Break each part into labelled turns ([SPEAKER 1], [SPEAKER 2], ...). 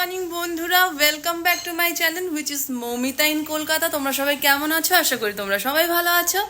[SPEAKER 1] Morning বন্ধুরা. Welcome back to my channel which is Moumita in Kolkata তোমরা সবাই কেমন আছো? আশা করি তোমরা সবাই ভালো আছো।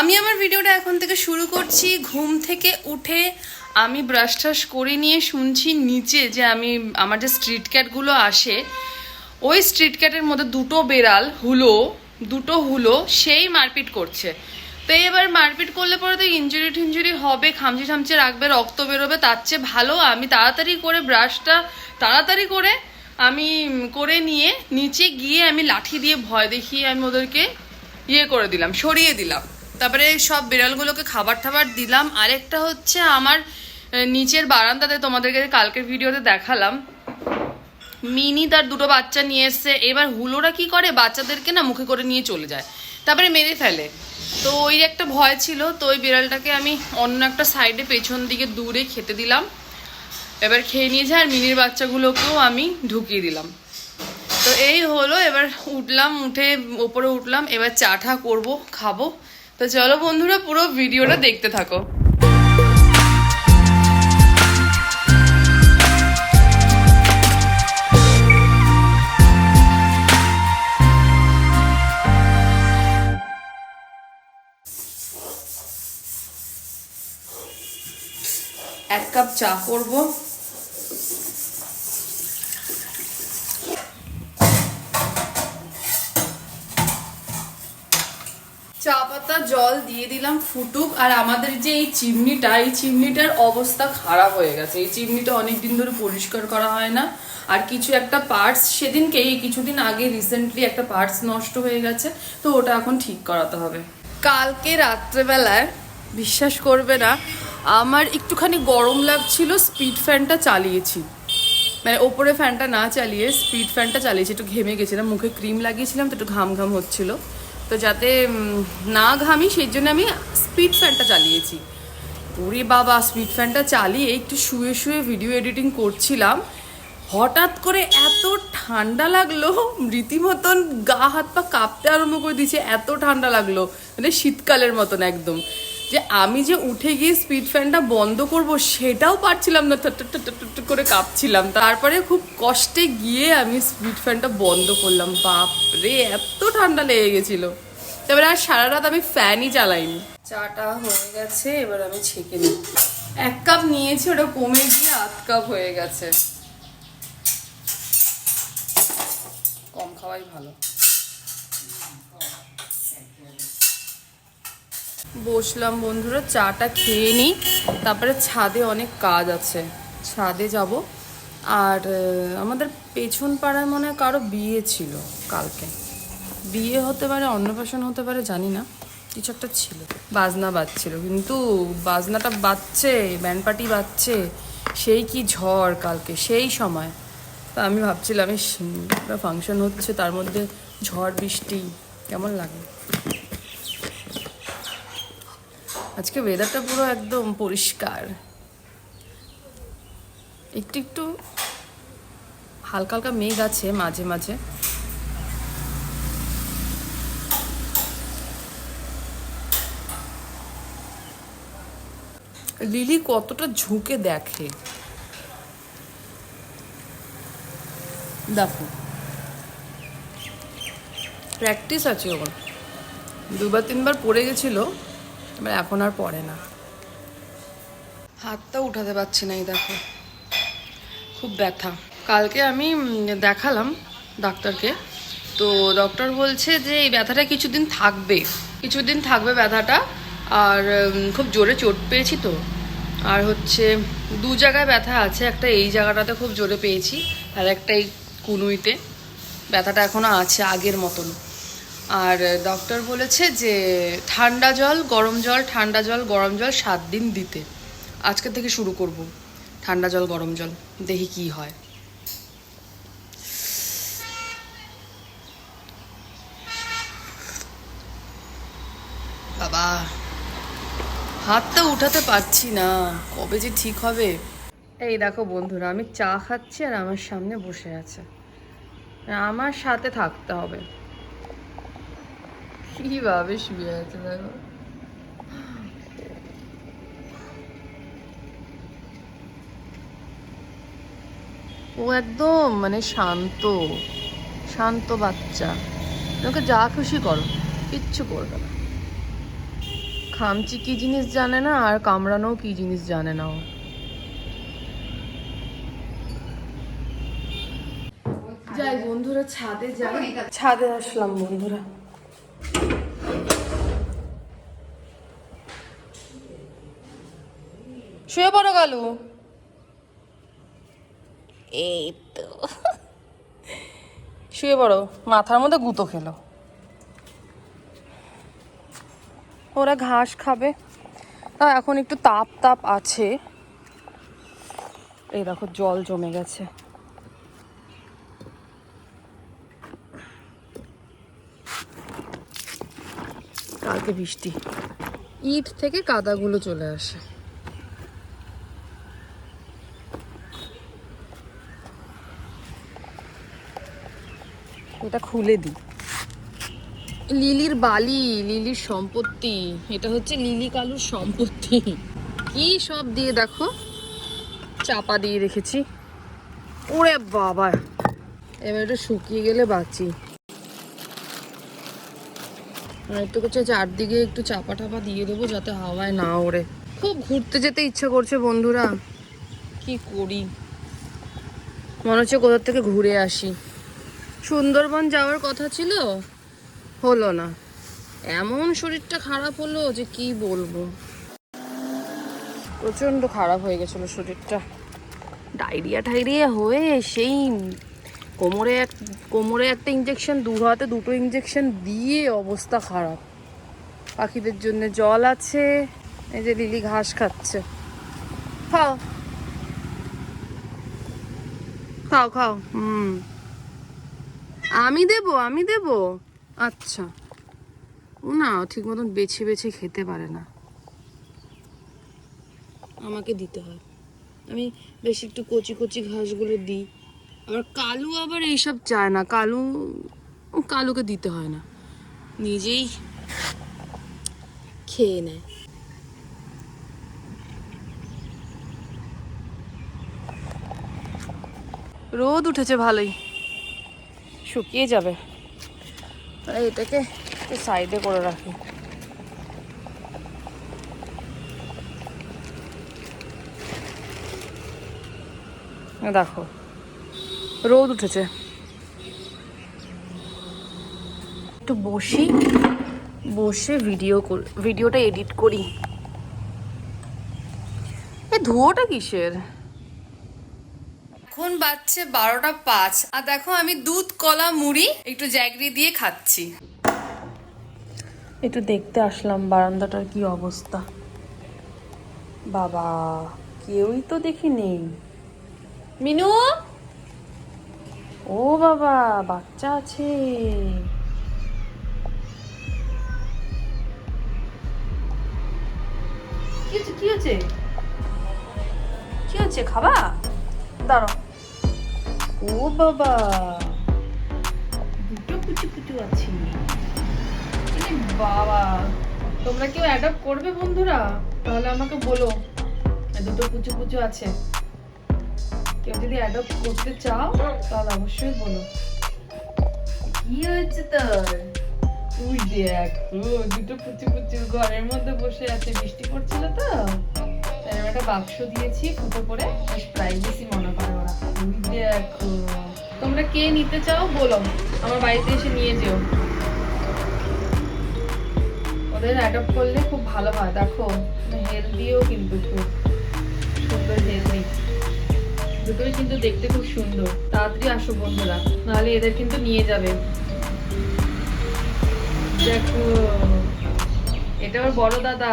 [SPEAKER 1] আমি আমার ভিডিওটা এখন থেকে শুরু করছি ঘুম থেকে উঠে। আমি ব্রাশ টাশ করে নিয়ে শুনছি নিচে যে আমি, আমার যে স্ট্রিট ক্যাটগুলো আসে, ওই স্ট্রিট ক্যাটের মধ্যে দুটো বেড়াল, হুলো, দুটো হুলো, সেই মারপিট করছে। তো এবার মারপিট করলে পরে তো ইঞ্জুরি টিঞ্জুরি হবে, খামচি খামচি রাখবে, রক্ত বেরোবে, তার চেয়ে ভালো আমি তাড়াতাড়ি করে ব্রাশটা তাড়াতাড়ি করে আমি করে নিয়ে নিচে গিয়ে আমি লাঠি দিয়ে ভয় দেখিয়ে আমি ওদেরকে ইয়ে করে দিলাম, সরিয়ে দিলাম। তারপরে সব বিড়ালগুলোকে খাবার টাবার দিলাম। আরেকটা হচ্ছে আমার নিচের বারান্দাতে তোমাদেরকে কালকের ভিডিওতে দেখালাম। মিনি তার দুটো বাচ্চা নিয়ে এসছে। এবার হুলোরা কি করে? বাচ্চাদেরকে না মুখে করে নিয়ে চলে যায়। তারপরে মেরে ফেলে। তো ওই একটা ভয় ছিল, তো ওই বিড়ালটাকে আমি অন্য একটা সাইডে পেছন দিকে দূরে খেতে দিলাম। এবার খেয়ে নিয়েছে আর মিনির বাচ্চাগুলোকেও আমি ঢুকিয়ে দিলাম। তো এই হলো, এবার উঠলাম, উঠে ওপরে উঠলাম, এবার চাটা করব, খাব। তো চলো বন্ধুরা, পুরো ভিডিওটা দেখতে থাকো। এক কাপ চা করব। চা পাতা, জল দিয়ে দিলাম, ফুটুক। আর আমাদের যে এই চিমনিটা, এই চিমনিটার অবস্থা খারাপ হয়ে গেছে। এই চিমনিটা অনেক দিন ধরে পরিষ্কার করা হয় না। আর কিছু একটা পার্টস সেদিনকে এই কিছুদিন আগে রিসেন্টলি একটা পার্টস নষ্ট হয়ে গেছে। তো ওটা এখন ঠিক করাতে হবে। কালকে রাত্রেবেলায়, বিশ্বাস করবে না আমার একটুখানি গরম লাগছিল স্পিড ফ্যানটা চালিয়েছি। মানে ওপরে ফ্যানটা না চালিয়ে স্পিড ফ্যানটা চালিয়েছি, একটু ঘেমে গেছিলাম, মুখে ক্রিম লাগিয়েছিলাম তো একটু ঘাম ঘাম হচ্ছিল। তো যাতে না ঘামি, সেই জন্য আমি স্পিড ফ্যানটা চালিয়েছি। ওরে বাবা স্পিড ফ্যানটা চালিয়ে একটু শুয়ে শুয়ে ভিডিও এডিটিং করছিলাম। হঠাৎ করে এত ঠান্ডা লাগল, রীতিমতন গা হাত পা কাঁপতে আরম্ভ করে দিয়েছে, এত ঠান্ডা লাগল। মানে শীতকালের মতন একদম। যে আমি যে উঠে গিয়ে স্পিড ফ্যানটা বন্ধ করব, সেটাও পারছিলাম না। করে কাঁপছিলাম। তারপরে খুব কষ্টে গিয়ে আমি স্পিড ফ্যানটা বন্ধ করলাম। বাপ রে এত ঠান্ডা লেগে গেছিল। তারপরে আর সারা রাত আমি ফ্যানই চালাইনি। চাটা হয়ে গেছে, এবার আমি ছেঁকে নিই। এক কাপ নিয়েছি, ওটা কমে গিয়ে আধ কাপ হয়ে গেছে। কম খাওয়াই ভালো। বসলাম বন্ধুরা, চাটা খেয়ে নিই। তারপরে ছাদে অনেক কাজ আছে। ছাদে যাব। আর আমাদের পেছন পাড়ায় মনে হয় কারও বিয়ে ছিল কালকে। বিয়ে হতে পারে, অন্নপ্রাশন হতে পারে, জানি না। কিছু একটা ছিল। বাজনা বাজছিল। কিন্তু বাজনাটা বাজছে ব্যান্ড পার্টি বাজছে। সেই কি ঝড় কালকে, সেই সময়। তা আমি ভাবছিলাম ফাংশন হচ্ছে, তার মধ্যে ঝড়, বৃষ্টি, কেমন লাগে? আজকে ওয়েদারটা পুরো একদম পরিষ্কার। একটু একটু হালকা হালকা মেঘ আছে মাঝে মাঝে। লিলি কতটা ঝুঁকে দেখে। দেখো। প্র্যাকটিস আছে ওর। দুবার তিনবার পড়ে গেছিল। এবার এখন আর পড়ে না। হাতটা উঠাতে পারছি না এই দেখো। খুব ব্যথা। কালকে আমি দেখালাম ডাক্তারকে। তো ডক্টর বলছে যে এই ব্যথাটা কিছুদিন থাকবে। কিছুদিন থাকবে ব্যথাটা। আর খুব জোরে চোট পেয়েছি তো। আর হচ্ছে দু জায়গায় ব্যথা আছে। একটা এই জায়গাটাতে খুব জোরে পেয়েছি। আর একটা এই কুনুইতে। ব্যথাটা এখনও আছে আগের মতন। আর ডক্টর বলেছে যে ঠান্ডা জল, গরম জল, ঠান্ডা জল, গরম জল সাত দিন দিতে। আজকে থেকে শুরু করব। ঠান্ডা জল, গরম জল, দেখি কি হয়। বাবা হাতটা উঠাতে পারছি না। কবে যে ঠিক হবে? এই দেখো বন্ধুরা, আমি চা খাচ্ছি আর আমার সামনে বসে আছে। আমার সাথে থাকতে হবে। কীভাবে শুয়ে আছে দেখো ও একদম মানে শান্ত শান্ত বাচ্চা। ওকে যা খুশি করো, কিচ্ছু করবে না। খামচি কি জিনিস জানে না, আর কামড়ানো কি জিনিস জানে না ও। যাই বন্ধুরা, ছাদে যাই। ছাদে আসলাম বন্ধুরা। শুয়ে পড়ো গালু এই তো। শুয়ে পড়ো মাথার মধ্যে গুঁতো খেলো। ওরা ঘাস খাবে। তা এখন একটু তাপ তাপ আছে। এই দেখো জল জমে গেছে। কালকে বৃষ্টি। ইট থেকে কাদাগুলো চলে আসে। এটা খুলে দিই। লিলির বালি, লিলির সম্পত্তি। এটা হচ্ছে লিলি কালুর সম্পত্তি। কি সব দিয়ে দেখো? চাপা দিয়ে রেখেছি। ওরে বাবা! এবার এটা শুকিয়ে গেলে বাঁচি। একটু কিছু চারদিকে একটু চাপা টাপা দিয়ে দেবো যাতে হাওয়ায় না ওড়ে। খুব ঘুরতে যেতে ইচ্ছা করছে বন্ধুরা। কি করি? মনে হচ্ছে কোথার থেকে ঘুরে আসি। সুন্দরবন যাওয়ার কথা ছিল? হলো না। এমন শরীরটা খারাপ হলো যে কি বলব? প্রচণ্ড খারাপ হয়ে গেছিল শরীরটা। ডায়রিয়া টাইরিয়া হয়ে সেই কোমরে এক, কোমরে একটা ইঞ্জেকশন দু হাতে দুটো ইঞ্জেকশন দিয়ে অবস্থা খারাপ। পাখিদের জন্য জল আছে, এই যে লিলি ঘাস খাচ্ছে। খাও। খাও খাও, হুম। আমি দেব আমি দেব। আচ্ছা। ও না ঠিক মতন বেছে বেছে খেতে পারে না। আমাকে দিতে হয়। আমি বেশ একটু কচি কচি ঘাসগুলো দিই। আবার কালু আবার এইসব চায় না। কালু কালুকে দিতে হয় না। নিজেই খেয়ে নেয়। রোদ উঠেছে ভালোই। শুকিয়ে যাবে। এটাকে সাইডে করে রাখি। দেখো, রোদ উঠেছে। একটু বসি, বসে ভিডিও ভিডিওটা এডিট করি। এ ধুয়োটা কিসের? এখন বাজছে বারোটা পাঁচ। আর দেখো আমি দুধ কলা মুড়ি একটু জ্যাগরি দিয়ে খাচ্ছি। একটু দেখতে আসলাম বারান্দাটার কি অবস্থা। বাবা কেউই তো দেখি নেই। মিনু? ও বাবা বাচ্চা আছে। কি হচ্ছে? কি হচ্ছে? কি হচ্ছে খাবা? দাঁড়াও। ও বাবা। দুটো কুচু কুচু আছে। বাবা তোমরা কেউ অ্যাডপ্ট করবে বন্ধুরা? তাহলে আমাকে বলো দুটো কুচু কুচু আছে। কেউ যদি অ্যাডপ্ট করতে চাও তাহলে অবশ্যই বলো। কি হয়েছে তোর? তুই দেখ দুটো পুচু পুচু ঘরের মধ্যে বসে আছে। বৃষ্টি পড়ছিল তো? আমি একটা বাক্স দিয়েছি ফুটো করে বেশ প্রাইভেসি মনে করে ওরা। তোমরা কে নিতে চাও? বলো। আমার বাড়িতে এসে নিয়ে যেও। ওদের অ্যাডপ্ট করলে খুব ভালো হয়। দেখো হেলদিও কিন্তু খুব সুন্দর হেলদি দুটোই কিন্তু দেখতে খুব সুন্দর। তাড়াতাড়ি আসো বন্ধুরা। নাহলে এদের কিন্তু নিয়ে যাবে। দেখো, এটা ওর বড় দাদা।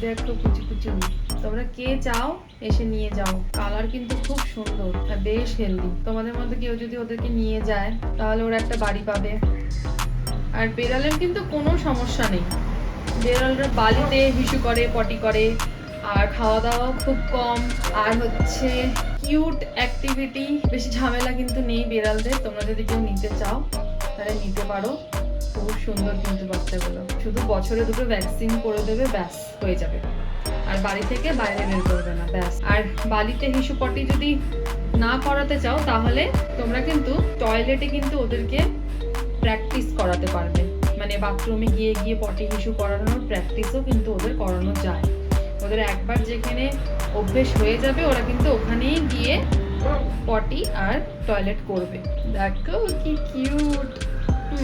[SPEAKER 1] দেখো, কুচি কুচি। তোমরা কে চাও, এসে নিয়ে যাও। কালার কিন্তু খুব সুন্দর বেশ হেলদি তোমাদের মধ্যে কেউ যদি ওদেরকে নিয়ে যায়, তাহলে ওরা একটা বাড়ি পাবে। আর বেড়ালের কিন্তু কোনো সমস্যা নেই। বেড়ালরা বালিতে হিসু করে, পটি করে, আর খাওয়া দাওয়া খুব কম। আর হচ্ছে কিউট অ্যাক্টিভিটি বেশি ঝামেলা কিন্তু নেই বেড়ালদের। তোমরা যদি কেউ নিতে চাও, তাহলে নিতে পারো। খুব সুন্দর কিন্তু বাচ্চাগুলো। শুধু বছরে দুটো ভ্যাকসিন করে দেবে, ব্যাস, হয়ে যাবে। আর বাড়ি থেকে বাইরে বের করবে না, ব্যাস আর বালিতে হিসু পটি যদি না করাতে চাও, তাহলে তোমরা কিন্তু টয়লেটে কিন্তু ওদেরকে প্র্যাকটিস করাতে পারবে মানে বাথরুমে গিয়ে গিয়ে পটি হিসু করানোর প্র্যাকটিসও কিন্তু ওদের করানো যায় ওদের একবার যেখানে অভ্যেস হয়ে যাবে, ওরা কিন্তু ওখানেই গিয়ে পটি আর টয়লেট করবে দেখো কি কিউট Oh.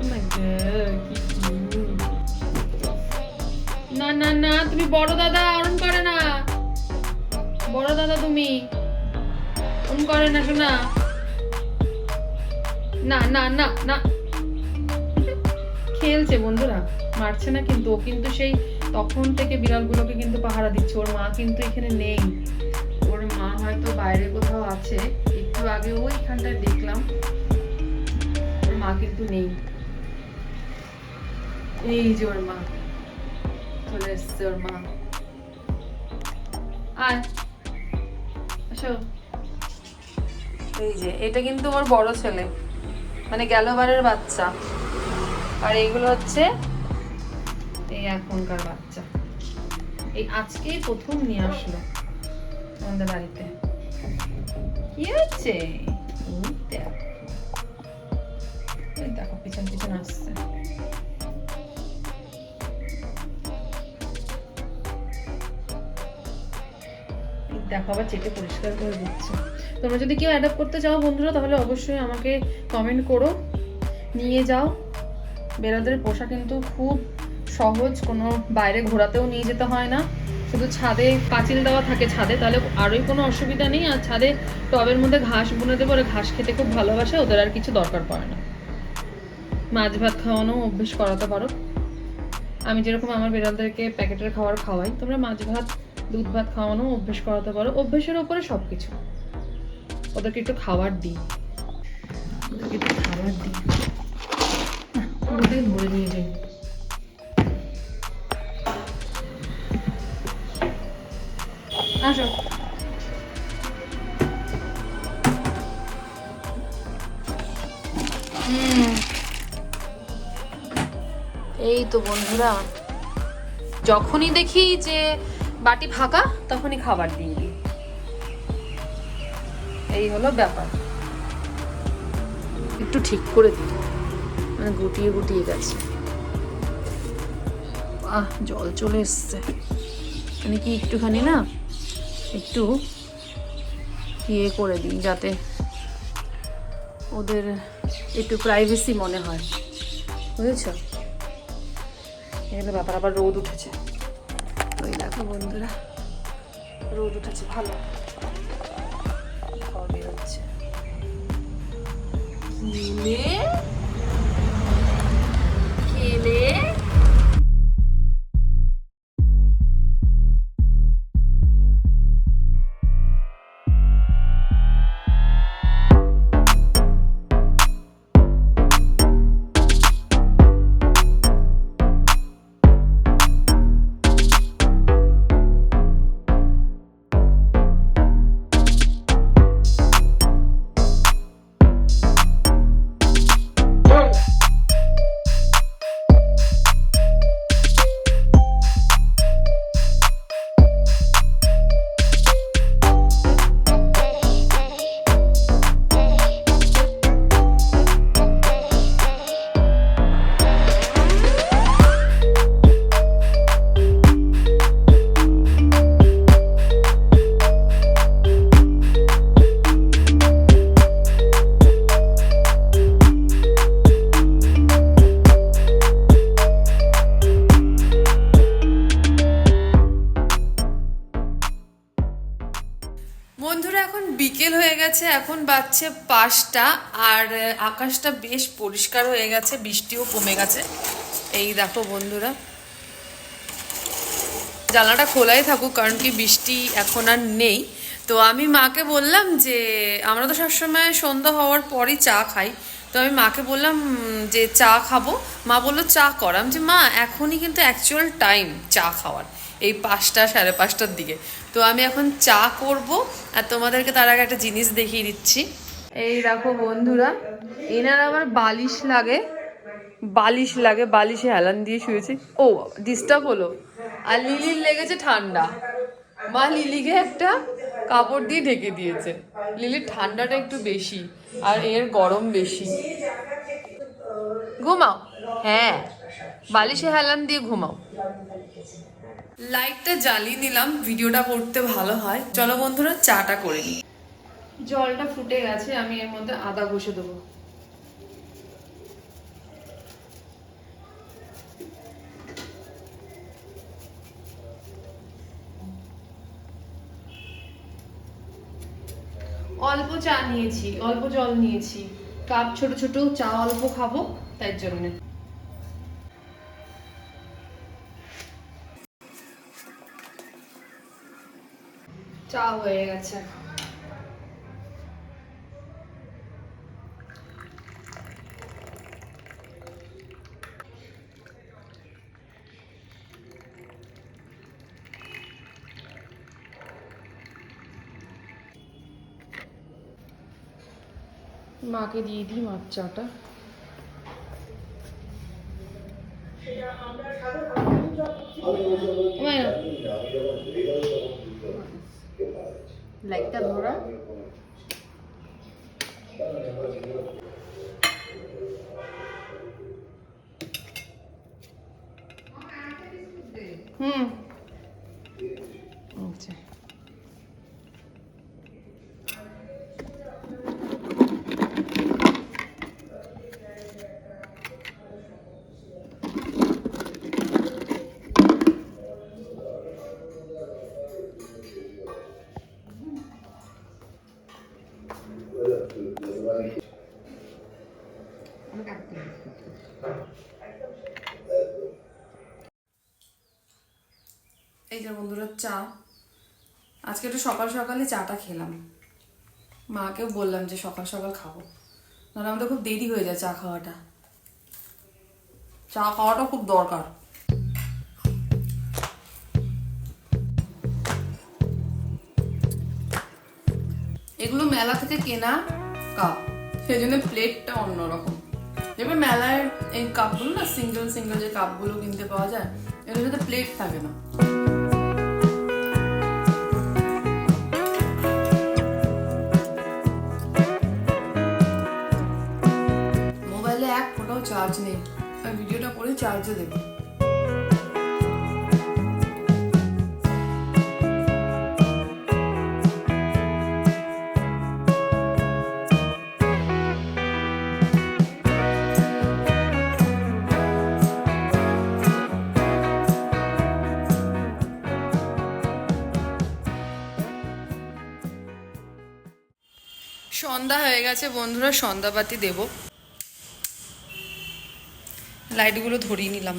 [SPEAKER 1] Oh কি. না না না, তুমি বড় দাদা, অরণ করে না। বড় দাদা তুমি। অরণ করে না, শোনা। না না না না। খেলছে বন্ধুরা, মারছে না কিন্তু, ও কিন্তু সেই তখন থেকে বিড়ালগুলোকে কিন্তু পাহারা দিচ্ছে, ওর মা কিন্তু এখানে নেই। ওর মা হয়তো বাইরে কোথাও আছে, একটু আগে ওইখানটায় দেখলাম, ওর মা কিন্তু নেই। এই যে ওর মা। চলে এসছে ওর মা আয়। আসো। এই যে এটা কিন্তু ওর বড় ছেলে। মানে গেলবারের বাচ্চা। আর এইগুলো হচ্ছে? এই এখনকার বাচ্চা। এই আজকেই প্রথম নিয়ে আসলো। আমাদের বাড়িতে। কি হচ্ছে দেখো পিছন পিছন আসছে। দেখো, আবার চেটে পরিষ্কার করে দিচ্ছে। তোমরা যদি কেউ অ্যাডাপ্ট করতে চাও বন্ধুরা, তাহলে অবশ্যই আমাকে কমেন্ট করো। নিয়ে যাও। বেড়াদের পোষা কিন্তু খুব সহজ, কোনো বাইরে ঘোরাতেও নিয়ে যেতে হয় না। শুধু ছাদে পাঁচিল দেওয়া থাকে ছাদে, তাহলে আরোই কোনো অসুবিধা নেই। আর ছাদে টবের মধ্যে ঘাস বুনে দেবো ওরা ঘাস খেতে খুব ভালোবাসে, ওদের আর কিছু দরকার পড়ে না। মাছ ভাত খাওয়ানো অভ্যেস করাতে পারো। আমি যেরকম আমার বিড়ালদেরকে প্যাকেটের খাবার খাওয়াই, তোমরা মাছ ভাত দুধ ভাত খাওয়ানো, অভ্যেস করাতে পারো, অভ্যেসের ওপরে সব কিছু ওদেরকে একটু খাবার দিই। ওদেরকে একটু খাবার দিই। ধরে নিয়ে যাই। আসো। এই তো বন্ধুরা, যখনই দেখি যে বাটি ফাঁকা, তখনই খাবার দিয়ে দিই। এই হলো ব্যাপার। একটু ঠিক করে দিই। মানে গুটিয়ে গুটিয়ে গেছে। আহ, জল চলে এসছে। মানে কি একটুখানি না, একটু ইয়ে করে দিই যাতে ওদের একটু প্রাইভেসি মনে হয়। বুঝেছ? এগুলো ব্যাপার আবার রোদ উঠেছে। ওই দেখো বন্ধুরা। রোদ উঠেছে ভালো। খেলে খেলে গেছে এখন বাজছে পাঁচটা আর আকাশটা বেশ পরিষ্কার হয়ে গেছে, বৃষ্টিও কমে গেছে। এই দেখো বন্ধুরা, জানলাটা খোলাই থাকুক, কারণ কি বৃষ্টি এখন আর নেই। তো আমি মাকে বললাম যে, আমরা তো সবসময় সন্ধ্যা হওয়ার পরই চা খাই। তো আমি মাকে বললাম যে চা খাব। মা বলল, চা কর। আমি যে মা, এখনই কিন্তু অ্যাকচুয়াল টাইম চা খাওয়ার। এই পাঁচটা, সাড়ে পাঁচটার দিকে। তো আমি এখন চা করব আর তোমাদেরকে তার আগে একটা জিনিস দেখিয়ে দিচ্ছি। এই দেখো বন্ধুরা, এনার আবার বালিশ লাগে বালিশ লাগে, বালিশে হেলান দিয়ে শুয়েছি। ও ডিস্টার্ব হলো। আর লিলির লেগেছে ঠান্ডা। মা লিলিকে একটা কাপড় দিয়ে ঢেকে দিয়েছে। লিলির ঠান্ডাটা একটু বেশি, আর এর গরম বেশি। ঘুমাও। হ্যাঁ বালিশে হেলান দিয়ে ঘুমাও। লাইটটা জ্বালিয়ে নিলাম ভিডিওটা করতে ভালো হয়। চলো বন্ধুরা চাটা করে নিই। জলটা ফুটে গেছে আমি এর মধ্যে আদা ঘষে দেবো। অল্প চা নিয়েছি অল্প জল নিয়েছি। কাপ ছোট ছোট চা অল্প খাব তাই জন্য। চা হয়ে গেছে মাকে দিয়ে দিই মাছ চাটা। লাইটটা ধরা। হুম। এই যে বন্ধুরা চা। আজকে একটু সকাল সকালে চাটা খেলাম। মাকেও বললাম যে সকাল সকাল খাব। নাহলে আমাদের খুব দেরি হয়ে যায় চা খাওয়াটা। চা খাওয়াটা খুব দরকার। এগুলো মেলা থেকে কেনা কাপ। সেই জন্য প্লেটটা অন্যরকম। এবার মেলায় এই কাপগুলো না সিঙ্গেল সিঙ্গেল যে কাপগুলো কিনতে পাওয়া যায়, এগুলোর সাথে প্লেট থাকে না। চার্জ নেই। আমি ভিডিওটা করে চার্জে দেবো। সন্ধ্যা হয়ে গেছে বন্ধুরা সন্ধ্যাবাতি দেব। লাইটগুলো ধরিয়ে নিলাম।